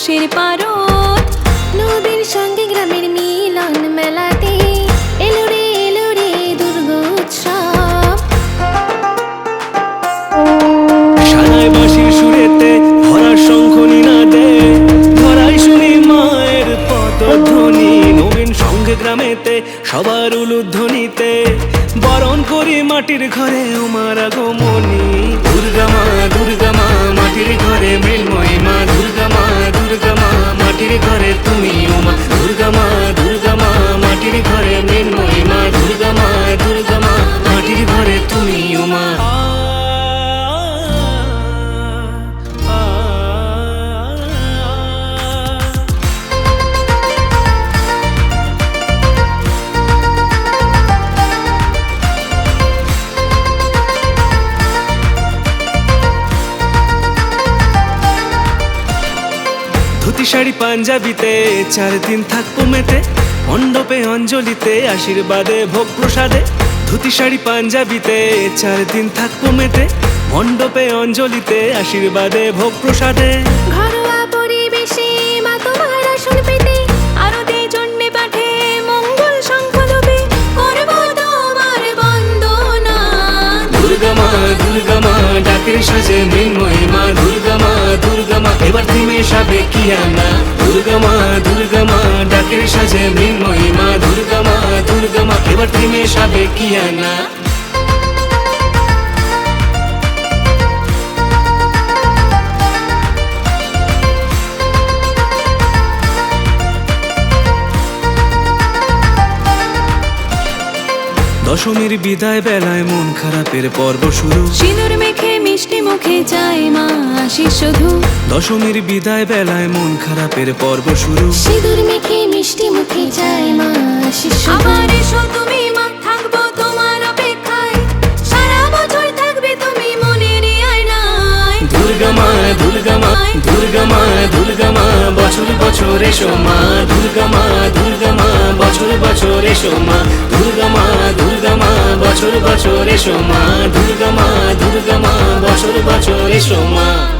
রসের পারদ। নবীর সঙ্গে গ্রামের মিলন মেলাতে এলো রে, এলো সুরেতে নবীন গ্রামেতে সবার উলুধ্বনিতে, বরণ করি মাটির ঘরে উমার আগমনী। দুর্গা মা দুর্গা মা, মাটির ঘরে মৃন্ময়ী শাড়ি পাঞ্জাবিতে চার দিন থাকব মেতে। মণ্ডপে অঞ্জলিতে আশীর্বাদে ভোগ প্রসাদে। ধুতি শাড়ি পাঞ্জাবিতে চার দিন থাকব মেতে। মণ্ডপে অঞ্জলিতে আশীর্বাদে ভোগ প্রসাদে। ঘরোয়া পরিবেশে মা তোমার আসন পেতে। আরতে জন্যে পাঠে মঙ্গল শঙ্খ করব তোমার বন্দনা। দুর্গা মা দুর্গা মা ডাকের সাজে মৃন্ময়ী মা দুর্গা সাবে কিয়ানা দুর্গা মা দুর্গা মা, ডাকের সাজে মৃন্ময়ী মা। দুর্গা মা দুর্গা মা, এবার থিমে সাবে কিয়ানা দশমীর বিদায় বেলায় মন খারাপের পর্ব শুরু। সিঁদুর মেখে মিষ্টি মুখে যায় মা শুধু দশমীর বিদায় বেলায় মন খারাপের পর্ব শুরু সিঁদুর মেখে মিষ্টি মুখে যায় মা শিশু আবার এসো তুমি মা থাকব তোমার অপেক্ষায় সারা বছর থাকবে তুমি মনের আয়নায় দুর্গা মা দুর্গা মা দুর্গা মা দুর্গা মা বছর বছর এসো মা দুর্গা মা দুর্গা মা বছর বছর এসো মা দুর্গা মা দুর্গা মা বছর বছর এসো মা দুর্গা মা দুর্গা মা বছর বছর এসো মা।